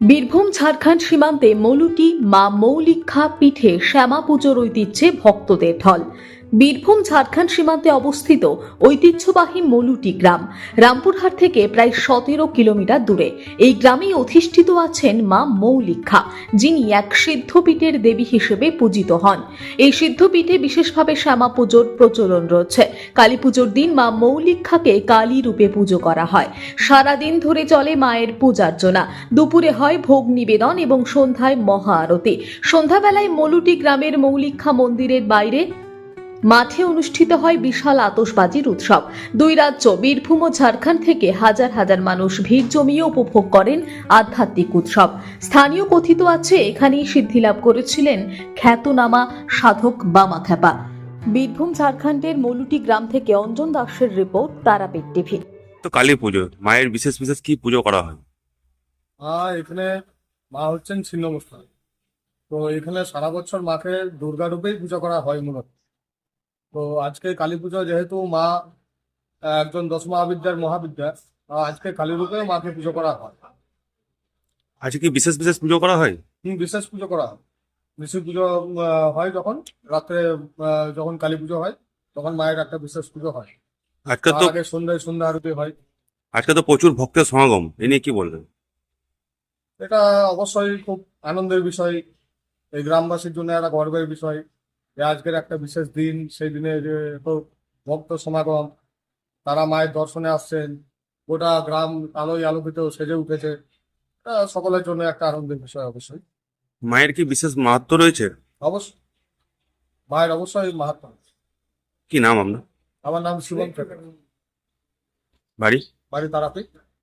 বীরভূম ঝাড়খণ্ড সীমান্তে মৌলুটি মা মৌলিক্ষা পিঠে শ্যামা পুজোর ঐতিহ্যে ভক্তদের ঢল। বীরভূম ঝাড়খণ্ড সীমান্তে অবস্থিত ঐতিহ্যবাহী মৌলুটি গ্রাম। রামপুরহাট থেকে প্রায় সতেরো কিলোমিটার দূরে। এই গ্রামেই অধিষ্ঠিত আছেন মা মৌলিক্ষা, যিনি এক সিদ্ধপীঠের দেবী হিসেবে পূজিত হন। এই সিদ্ধপীঠে বিশেষভাবে শ্যামা পুজোর প্রচলন রয়েছে। কালী পুজোর দিন মা মৌলিক্ষাকে কালী রূপে পুজো করা হয়। সারাদিন ধরে চলে মায়ের পূজার্চনা। দুপুরে হয় ভোগ নিবেদন এবং সন্ধ্যায় মহা আরতি। সন্ধ্যাবেলায় মলুটি গ্রামের মৌলিক্ষা মন্দিরের বাইরে মাঠে অনুষ্ঠিত হয় বিশাল আতশবাজির উৎসব। দুই রাজ্য বীরভূম ও ঝাড়খণ্ড থেকে হাজার হাজার মানুষ ভিড় জমিয়ে উপভোগ করেন আধ্যাত্মিক উৎসব। স্থানীয় কথিত আছে এখানেই সিদ্ধিলাভ করেছিলেন খ্যাতনামা সাধক বামা খ্যাপা বীরভূম ঝাড়খণ্ডের মলুটি গ্রাম থেকে অঞ্জন দাসের রিপোর্ট তারাপীঠ টিভি। তো কালী পুজো মায়ের বিশেষ বিশেষ কি পুজো করা হয়? আর এখানে মা হচ্ছেন ছিন্নমস্তা তো এখানে সারা বছর মাকে দুর্গা রূপেই পুজো করা হয় মূলত। তো আজকে কালী পুজো যেহেতু মা একজন দশ মহাবিদ্যার মহাবিদ্যা আজকে কালী রূপে মাকে পুজো করা হয়। আজকে কি বিশেষ বিশেষ পুজো করা হয়? হুম, বিশেষ পুজো করা হয়। বিশেষ পুজো হয় যখন রাত্রে যখন কালী পুজো হয় তখন মায়ের একটা বিশেষ পুজো হয়। আজকে তো আগে সন্ধ্যায় সন্ধ্যা আরতি হয়। আজকে তো প্রচুর ভক্তের সমাগম এ নিয়ে কি বলবেন? এটা অবশ্যই খুব আনন্দের বিষয়। এই গ্রামবাসীর জন্য একটা গর্বের বিষয়। যে আজকের একটা বিশেষ দিন সেই দিনে যে ভক্ত সমাগম তারা মায়ের দর্শনে আসছেন গোটা গ্রাম আলোয় আলোকিত সেজে উঠেছে। সকলের জন্য একটা আনন্দের বিষয় অবশ্যই। মায়ের কি বিশেষ মাহাত্ম রয়েছে? অবশ্যই। মায়ের অবশ্যই মাহাত্ম কি নাম আপনার? আমার নাম শিবম বাড়ি? বাড়ি তারাপীঠ।